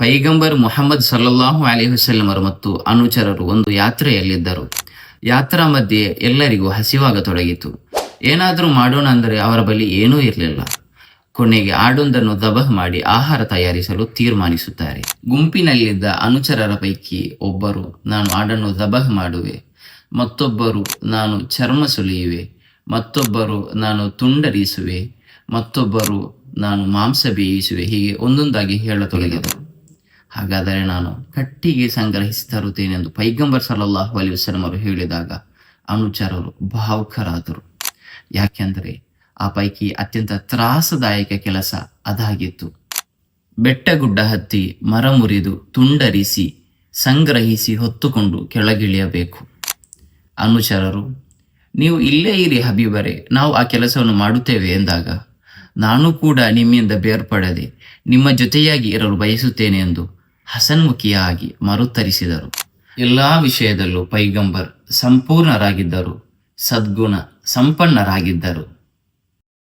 ಪೈಗಂಬರ್ ಮೊಹಮ್ಮದ್ ಸಲ್ಲಲ್ಲಾಹು ಅಲಿ ಹುಸಲ್ಲಮರು ಮತ್ತು ಅನುಚರರು ಒಂದು ಯಾತ್ರೆಯಲ್ಲಿದ್ದರು. ಯಾತ್ರಾ ಮಧ್ಯೆ ಎಲ್ಲರಿಗೂ ಹಸಿವಾಗತೊಡಗಿತು. ಏನಾದರೂ ಮಾಡೋಣ ಅಂದರೆ ಅವರ ಬಳಿ ಏನೂ ಇರಲಿಲ್ಲ. ಕೊನೆಗೆ ಆಡೊಂದನ್ನು ದಬಹ್ ಮಾಡಿ ಆಹಾರ ತಯಾರಿಸಲು ತೀರ್ಮಾನಿಸುತ್ತಾರೆ. ಗುಂಪಿನಲ್ಲಿದ್ದ ಅನುಚರರ ಪೈಕಿ ಒಬ್ಬರು, ನಾನು ಆಡನ್ನು ದಬಹ್ ಮಾಡುವೆ. ಮತ್ತೊಬ್ಬರು, ನಾನು ಚರ್ಮ ಸುಲಿಯುವೆ. ಮತ್ತೊಬ್ಬರು, ನಾನು ತುಂಡರಿಸುವೆ ಮತ್ತೊಬ್ಬರು, ನಾನು ಮಾಂಸ ಬೇಯಿಸುವೆ. ಹೀಗೆ ಒಂದೊಂದಾಗಿ ಹೇಳತೊಡಗಿದರು. ಹಾಗಾದರೆ ನಾನು ಕಟ್ಟಿಗೆ ಸಂಗ್ರಹಿಸಿ ತರುತ್ತೇನೆಂದು ಪೈಗಂಬರ್ ಸಲ್ಲಲ್ಲಾಹು ಅಲಿ ವಸಲಮರು ಹೇಳಿದಾಗ ಅನುಚರರು ಭಾವುಕರಾದರು. ಯಾಕೆಂದರೆ ಆ ಪೈಕಿ ಅತ್ಯಂತ ತ್ರಾಸದಾಯಕ ಕೆಲಸ ಅದಾಗಿತ್ತು. ಬೆಟ್ಟಗುಡ್ಡ ಹತ್ತಿ ಮರ ಮುರಿದು ತುಂಡರಿಸಿ ಸಂಗ್ರಹಿಸಿ ಹೊತ್ತುಕೊಂಡು ಕೆಳಗಿಳಿಯಬೇಕು. ಅನುಚರರು, ನೀವು ಇಲ್ಲೇ ಇರಿ ಹಬೀಬರೇ, ನಾವು ಆ ಕೆಲಸವನ್ನು ಮಾಡುತ್ತೇವೆ ಎಂದಾಗ, ನಾನು ಕೂಡ ನಿಮ್ಮಿಂದ ಬೇರ್ಪಡದೆ ನಿಮ್ಮ ಜೊತೆಯಾಗಿ ಇರಲು ಬಯಸುತ್ತೇನೆ ಎಂದು ಹಸನ್ಮುಖಿಯಾಗಿ ಮರುತ್ತರಿಸಿದರು ಎಲ್ಲ ವಿಷಯದಲ್ಲೂ ಪೈಗಂಬರ್ ಸಂಪೂರ್ಣರಾಗಿದ್ದರು ಸದ್ಗುಣ ಸಂಪನ್ನರಾಗಿದ್ದರು.